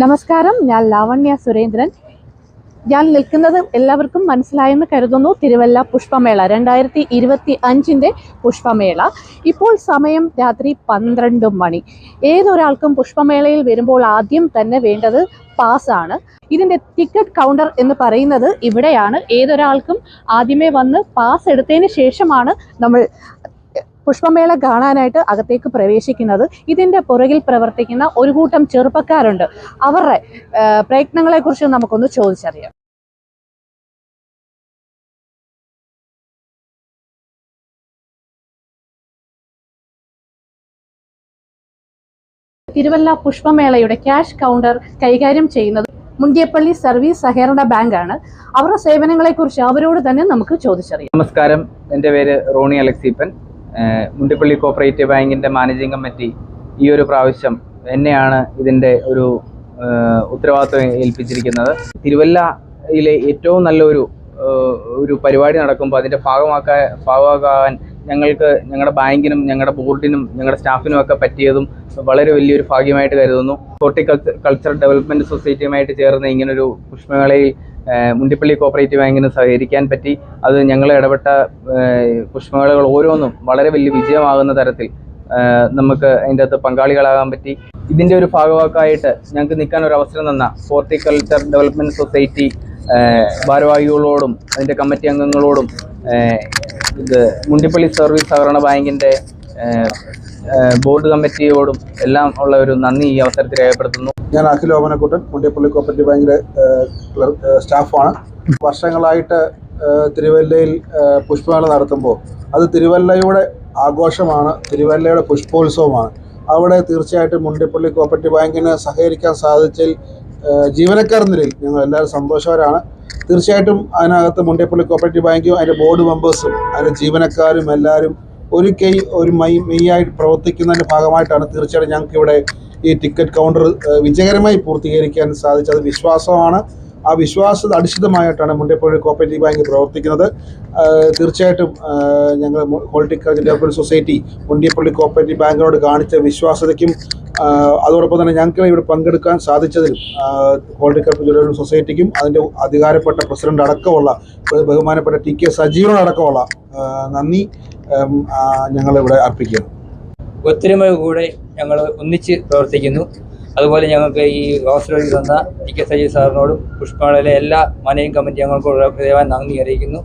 നമസ്കാരം. ഞാൻ ലാവണ്യ സുരേന്ദ്രൻ. ഞാൻ നിൽക്കുന്നത് എല്ലാവർക്കും മനസ്സിലായെന്ന് കരുതുന്നു തിരുവല്ല പുഷ്പമേള രണ്ടായിരത്തി ഇരുപത്തി അഞ്ചിന്റെ പുഷ്പമേള. ഇപ്പോൾ സമയം രാത്രി പന്ത്രണ്ട് മണി. ഏതൊരാൾക്കും പുഷ്പമേളയിൽ വരുമ്പോൾ ആദ്യം തന്നെ വേണ്ടത് പാസ്സാണ്. ഇതിന്റെ ടിക്കറ്റ് കൗണ്ടർ എന്ന് പറയുന്നത് ഇവിടെയാണ്. ഏതൊരാൾക്കും ആദ്യമേ വന്ന് പാസ് എടുത്തതിന് ശേഷമാണ് നമ്മൾ പുഷ്പമേള കാണാനായിട്ട് അകത്തേക്ക് പ്രവേശിക്കുന്നത് ഇതിന്റെ പുറകിൽ പ്രവർത്തിക്കുന്ന ഒരു കൂട്ടം ചെറുപ്പക്കാരുണ്ട്. അവരുടെ പ്രയത്നങ്ങളെക്കുറിച്ച് നമുക്കൊന്ന് ചോദിച്ചറിയാം. തിരുവല്ല പുഷ്പമേളയുടെ ക്യാഷ് കൗണ്ടർ കൈകാര്യം ചെയ്യുന്നത് മുണ്ടിയപ്പള്ളി സർവീസ് സഹകരണ ബാങ്കാണ്. അവരുടെ സേവനങ്ങളെക്കുറിച്ച് അവരോട് തന്നെ നമുക്ക് ചോദിച്ചറിയാം. നമസ്കാരം. എന്റെ പേര് റോണി അലക്സീപ്പൻ. മുണ്ടിപ്പള്ളി കോപ്പറേറ്റീവ് ബാങ്കിന്റെ മാനേജിംഗ് കമ്മിറ്റി ഈ ഒരു പ്രാവശ്യം എന്നെയാണ് ഇതിന്റെ ഒരു ഉത്തരവാദിത്വം ഏൽപ്പിച്ചിരിക്കുന്നത്. തിരുവല്ലയിലെ ഏറ്റവും നല്ലൊരു ഒരു പരിപാടി നടക്കുമ്പോൾ അതിന്റെ ഭാഗമാക്കാൻ ഭാഗമാകാൻ ഞങ്ങൾക്ക് ഞങ്ങളുടെ ബാങ്കിനും ഞങ്ങളുടെ ബോർഡിനും ഞങ്ങളുടെ സ്റ്റാഫിനും ഒക്കെ പറ്റിയതും വളരെ വലിയൊരു ഭാഗ്യമായിട്ട് കരുതുന്നു. ഹോർട്ടിക്കൾച്ചർ കൾച്ചർ ഡെവലപ്മെന്റ് സൊസൈറ്റിയുമായിട്ട് ചേർന്ന് ഇങ്ങനൊരു പുഷ്പമേളയിൽ മുണ്ടിപ്പള്ളി കോപ്പറേറ്റീവ് ബാങ്കിന് സഹകരിക്കാൻ പറ്റി. അത് ഞങ്ങൾ ഇടപെട്ട പുഷ്പമേളകൾ ഓരോന്നും വളരെ വലിയ വിജയമാകുന്ന തരത്തിൽ നമുക്ക് അതിന്റെ അകത്ത് പങ്കാളികളാകാൻ പറ്റി. ഇതിന്റെ ഒരു ഭാഗവാക്കായിട്ട് ഞങ്ങൾക്ക് നിൽക്കാൻ ഒരു അവസരം തന്ന ഹോർട്ടിക്കൾച്ചർ ഡെവലപ്മെന്റ് സൊസൈറ്റി ഭാരവാഹികളോടും അതിന്റെ കമ്മിറ്റി അംഗങ്ങളോടും ഇത് മുണ്ടിപ്പള്ളി സർവീസ് സഹകരണ ബാങ്കിന്റെ ബോർഡ് കമ്മിറ്റിയോടും എല്ലാം ഉള്ള ഒരു നന്ദി ഈ അവസരത്തിൽ രേഖപ്പെടുത്തുന്നു. ഞാൻ അഖിൽ മുണ്ടിപ്പള്ളി കോപ്പറേറ്റീവ് ബാങ്കിലെ സ്റ്റാഫാണ്. വർഷങ്ങളായിട്ട് തിരുവല്ലയിൽ പുഷ്പമേള നടത്തുമ്പോൾ അത് തിരുവല്ലയുടെ ആഘോഷമാണ് തിരുവല്ലയുടെ പുഷ്പോത്സവമാണ്. അവിടെ തീർച്ചയായിട്ടും മുണ്ടിപ്പള്ളി കോപ്പറേറ്റീവ് ബാങ്കിന് സഹകരിക്കാൻ സാധിച്ചതിൽ ജീവനക്കാർ നിലയിൽ ഞങ്ങൾ എല്ലാവരും സന്തോഷവരാണ്. തീർച്ചയായിട്ടും അതിനകത്ത് മുണ്ടേപ്പള്ളി കോപ്പറേറ്റീവ് ബാങ്കും അതിന്റെ ബോർഡ് മെമ്പേഴ്സും അതിന്റെ ജീവനക്കാരും എല്ലാവരും ഒരു കൈ ഒരു മൈ മെയ്യായിട്ട് പ്രവർത്തിക്കുന്നതിന്റെ ഭാഗമായിട്ടാണ് തീർച്ചയായിട്ടും ഞങ്ങൾക്ക് ഇവിടെ ഈ ടിക്കറ്റ് കൗണ്ടർ വിജയകരമായി പൂർത്തീകരിക്കാൻ സാധിച്ചത്. വിശ്വാസമാണ്. ആ വിശ്വാസ അടിസ്ഥാനമായിട്ടാണ് മുണ്ടേപ്പള്ളി കോപ്പറേറ്റീവ് ബാങ്ക് പ്രവർത്തിക്കുന്നത്. തീർച്ചയായിട്ടും ഞങ്ങൾ horticultural development society Mundiyappally cooperative ബാങ്കിനോട് കാണിച്ച വിശ്വാസതയ്ക്കും അതോടൊപ്പം തന്നെ ഞങ്ങൾക്ക് ഇവിടെ പങ്കെടുക്കാൻ സാധിച്ചതിലും കപ്പ് ഡെവലപ്മെന്റ് സൊസൈറ്റിക്കും അതിന്റെ അധികാരപ്പെട്ട പ്രസിഡന്റ് അടക്കമുള്ള ബഹുമാനപ്പെട്ട ടി കെ സജീവനടക്കമുള്ള നന്ദി ഞങ്ങളിവിടെ അർപ്പിക്കുന്നു. ഒത്തൊരുമ കൂടെ ഞങ്ങൾ ഒന്നിച്ച് പ്രവർത്തിക്കുന്നു. അതുപോലെ ഞങ്ങൾക്ക് ഈ ഹോസ്റ്റലിൽ തന്ന ടി കെ സജീവ് സാറിനോടും പുഷ്പാളിലെ എല്ലാ മാനേജിംഗ് കമ്മിറ്റി അംഗങ്ങൾക്കും ദയവായി നന്ദി അറിയിക്കുന്നു.